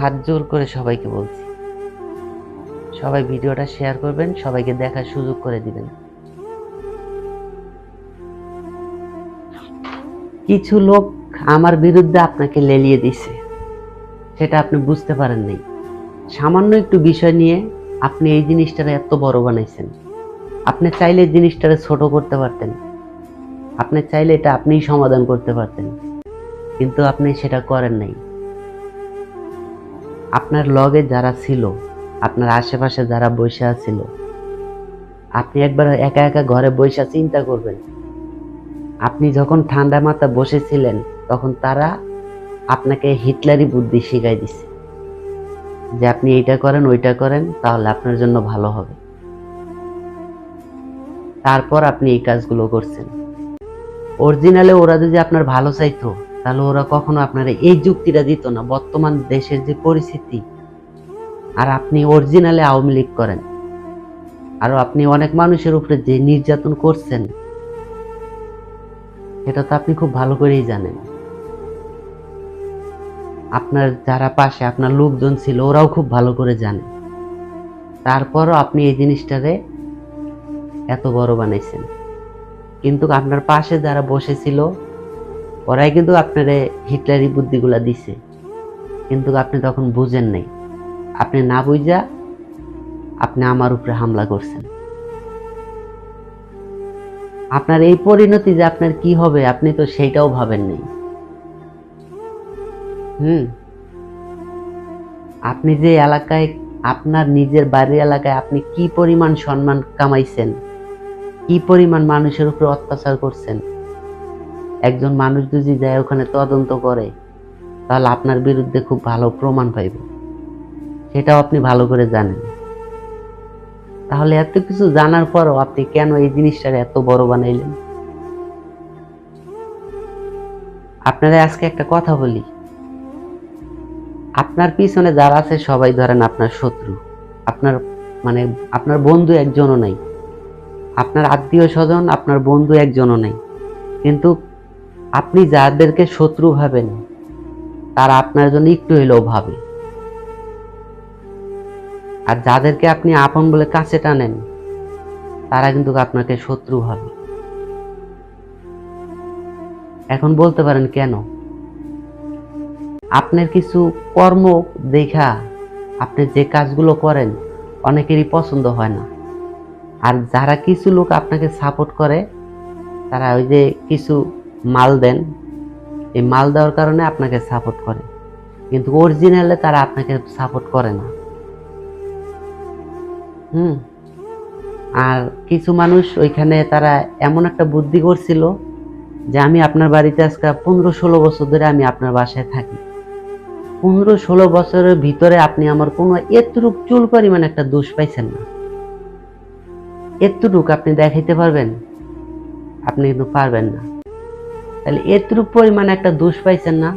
হাত জোর করে সবাইকে বলছি। সবাই ভিডিওটা শেয়ার করবেন, সবাইকে দেখার সুযোগ করে দিবেন। কিছু লোক আমার বিরুদ্ধে আপনাকে লেলিয়ে দিছে। সেটা আপনি বুঝতে পারেন নাই। সামান্য একটু বিষয় নিয়ে আপনি এই জিনিসটারে এত বড় বানাইছেন। আপনি চাইলে জিনিসটারে ছোট করতে পারতেন। আপনি চাইলে এটা আপনিই সমাধান করতে পারতেন। কিন্তু আপনি সেটা করেন নাই। আপনার লগে যারা ছিল, আপনার আশেপাশে যারা বসে আছিল, আপনি একবার একা একা ঘরে বসে চিন্তা করবেন। আপনি যখন ঠান্ডা মাথা বসেছিলেন, তখন তারা আপনাকে হিটলারি বুদ্ধি শিখাই দিছে। যে আপনি এইটা করেন, ওইটা করেন, তাহলে আপনার জন্য ভালো হবে। তারপর আপনি এই কাজগুলো করছেন। অরিজিনালে ওরা যদি আপনার ভালো চাইতো তাহলে ওরা কখনো আপনারা এই যুক্তিটা দিত না। বর্তমান দেশের যে পরিস্থিতি, আর আপনি অরিজিনালে আওয়ামী লীগ করেন, আর আপনি অনেক মানুষের উপরে যে নির্যাতন করছেন, এটা তো আপনি খুব ভালো করেই জানেন। আপনার যারা পাশে, আপনার লোকজন ছিল, ওরাও খুব ভালো করে জানে। তারপরও আপনি এই জিনিসটারে এত বড় বানাইছেন। কিন্তু আপনার পাশে যারা বসেছিল ওরাই কিন্তু আপনারে হিটলারি বুদ্ধিগুলা দিছে। কিন্তু আপনি তখন বুঝেন নাই। আপনি না বুঝা আপনি আমার উপরে হামলা করছেন। আপনার এই পরিণতি যে আপনার কি হবে, আপনি তো সেইটাও ভাবেন নাই। হুম। আপনি যে এলাকায়, আপনার নিজের বাড়ির এলাকায় আপনি কি পরিমাণ সম্মান কামাইছেন, কি পরিমাণ মানুষের উপরে অত্যাচার করছেন একজন মানুষ যদি যায় ওখানে তদন্ত করে, তাহলে আপনার বিরুদ্ধে খুব ভালো প্রমাণ পাইব। সেটাও আপনি ভালো করে জানেন। তাহলে এত কিছু জানার পরও আপনি কেন এই জিনিসটার এত বড় বানাইলেন? আপনারা আজকে একটা কথা বলি। আপনার পিছনে যারা আছে, সবাই ধরেন আপনার শত্রু। আপনার মানে আপনার বন্ধু একজনও নাই। আপনার আত্মীয় স্বজন, আপনার বন্ধু একজনও নাই। কিন্তু আপনি যাদেরকে শত্রু ভাবেন, তারা আপনার জন্য একটু হইলেও ভাবে। আর যাদেরকে আপনি আপন বলে কাছে টানেন, তারা কিন্তু আপনাকে শত্রু ভাবে। এখন বলতে পারেন কেন? আপনার কিছু কর্ম দেখা, আপনি যে কাজগুলো করেন, অনেকেরই পছন্দ হয় না। আর যারা কিছু লোক আপনাকে সাপোর্ট করে, তারা ওই যে কিছু মাল দেন, এই মাল দেওয়ার কারণে আপনাকে সাপোর্ট করে। কিন্তু অরিজিনালে তারা আপনাকে সাপোর্ট করে না। হুম? আর কিছু মানুষ ওইখানে তারা এমন একটা বুদ্ধি করছিল যে আমি আপনার বাড়িতে আজকে পনেরো ষোলো বছর ধরে আমি আপনার বাসায় থাকি। পনেরো ষোলো বছরের ভিতরে আপনি আমার কোনো এতটুক চুল পরিমাণ একটা দোষ পাইছেন না। এতটুক আপনি দেখাইতে পারবেন? আপনি কিন্তু পারবেন না। তাহলে এতটুক পরিমাণ একটা দোষ পাইছেন না।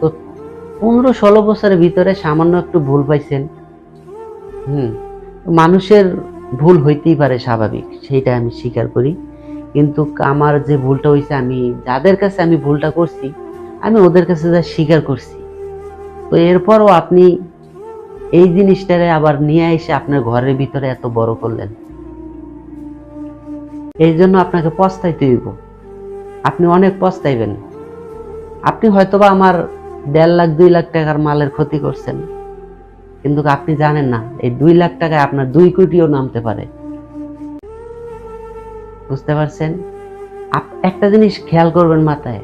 তো পনেরো ষোলো বছরের ভিতরে সামান্য একটু ভুল পাইছেন। হুম মানুষের ভুল হইতেই পারে স্বাভাবিক, সেইটা আমি স্বীকার করি। কিন্তু আমার যে ভুলটা হয়েছে আমি যাদের কাছে আমি ভুলটা করছি, আমি ওদের কাছে যা স্বীকার করছি। তো এরপরও আপনি এই জিনিসটারে আবার নিয়ে এসে আপনার ঘরের ভিতরে এত বড় করলেন। এই জন্য আপনাকে পস্তাইতে হইব। আপনি অনেক পস্তাইবেন। আপনি হয়তোবা আমার দেড় লাখ, দুই লাখ টাকার মালের ক্ষতি করছেন। কিন্তু আপনি জানেন না, এই দুই লাখ টাকায় আপনার দুই কোটিও নামতে পারে। বুঝতে পারছেন? একটা জিনিস খেয়াল করবেন মাথায়।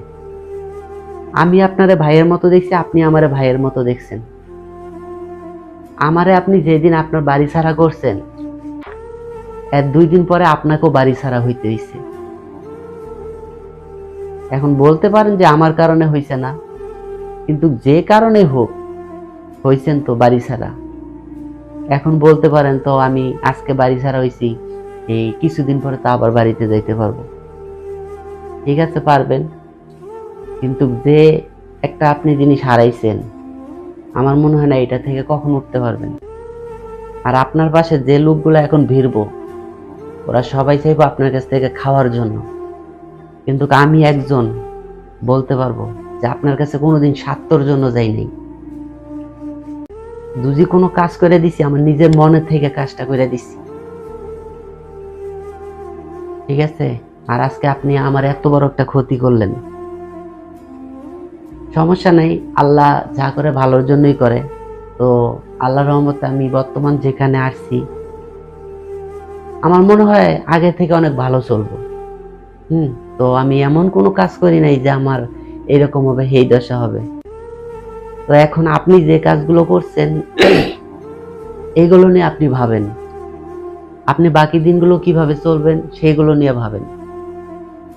আমি আপনারে ভাইয়ের মতো দেখছি, আপনি আমারে ভাইয়ের মতো দেখছেন। আমারে আপনি যেদিন আপনার বাড়ি ছাড়া করছেন, এর দুই দিন পরে আপনাকেও বাড়ি ছাড়া হইতে হইছে। এখন বলতে পারেন যে আমার কারণে হয়েছে না। কিন্তু যে কারণে হোক হয়েছেন তো বাড়ি ছাড়া। এখন বলতে পারেন তো আমি আজকে বাড়ি ছাড়া হয়েছি এই কিছুদিন পরে তো আবার বাড়িতে যাইতে পারব। ঠিক আছে, পারবেন। কিন্তু যে একটা আপনি জিনিস হারাইছেন, আমার মনে হয় না এটা থেকে কখন উঠতে পারবেন। আর আপনার পাশে যে লোকগুলো এখন ভিড়বো, ওরা সবাই চাইব আপনার কাছ থেকে খাওয়ার জন্য। কিন্তু আমি একজন বলতে পারব যে আপনার কাছে কোনোদিন স্বার্থর জন্য যাই নাই যদি কোনো কাজ করে দিছি, আমার নিজের মনে থেকে কাজটা করে দিছি। ঠিক আছে? আর আজকে আপনি আমার এত বড় একটা ক্ষতি করলেন। সমস্যা নেই, আল্লাহ যা করে ভালোর জন্যই করে। তো আল্লাহ রহমতে আমি বর্তমান যেখানে আসছি আমার মনে হয় আগে থেকে অনেক ভালো চলবো। হুম? তো আমি এমন কোনো কাজ করি নাই যে আমার এরকম হবে, হেই দশা হবে। তো এখন আপনি যে কাজগুলো করছেন এইগুলো নিয়ে আপনি ভাবেন। আপনি বাকি দিনগুলো কীভাবে চলবেন, সেগুলো নিয়ে ভাবেন।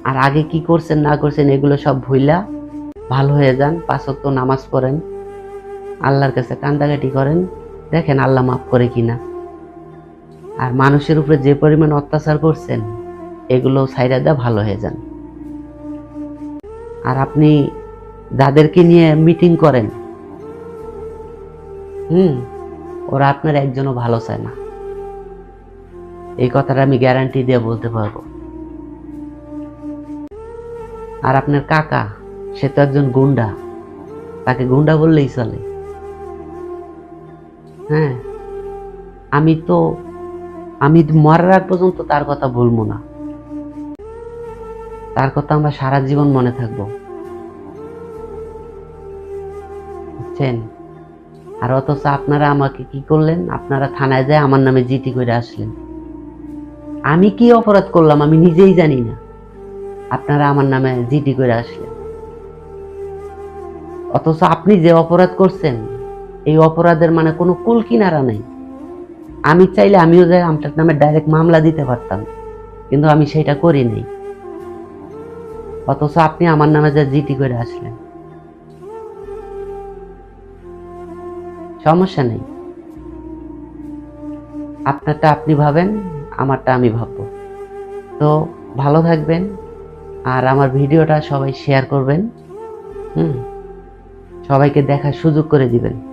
আর আগে কি করছেন, না করছেন, এগুলো সব ভুইলা ভালো হয়ে যান পাঁচক্ত নামাজ পড়েন, আল্লাহর কাছে কান্দাকাটি করেন, দেখেন আল্লাহ মাফ করে কিনা। আর মানুষের উপরে যে পরিমাণ অত্যাচার করছেন, এগুলো সাইডা দেওয়া ভালো হয়ে যান। আর আপনি যাদেরকে নিয়ে মিটিং করেন। হুম, ওরা আপনার একজনও ভালো চায় না। এই কথাটা আমি গ্যারান্টি দিয়ে বলতে পারব। আর আপনার কাকা, সে তো একজন গুন্ডা। তাকে গুন্ডা বললেই চলে। হ্যাঁ আমি তো, আমি মরার আগ পর্যন্ত তার কথা বলব না। তার কথা আমরা সারা জীবন মনে থাকব। বুঝছেন? আর অথচ আপনারা আমাকে কি করলেন? আপনারা থানায় যায় আমার নামে জিটি করে আসলেন। আমি কি অপরাধ করলাম আমি নিজেই জানি না। আপনারা আমার নামে জিটি করে আসলেন। অথচ আপনি যে অপরাধ করছেন, এই অপরাধের মানে কোনো কুল কিনারা নেই। আমি চাইলে আমিও যাই আপনার নামে ডাইরেক্ট মামলা দিতে পারতাম। কিন্তু আমি সেটা করি নাই। অথচ আপনি আমার নামে যা জিটি করে আসলেন। সমস্যা নেই। আপনারটা আপনি ভাবেন, আমারটা আমি ভাববো। তো ভালো থাকবেন আর আমার ভিডিওটা সবাই শেয়ার করবেন। হুম, সবাইকে দেখার সুযোগ করে দিবেন।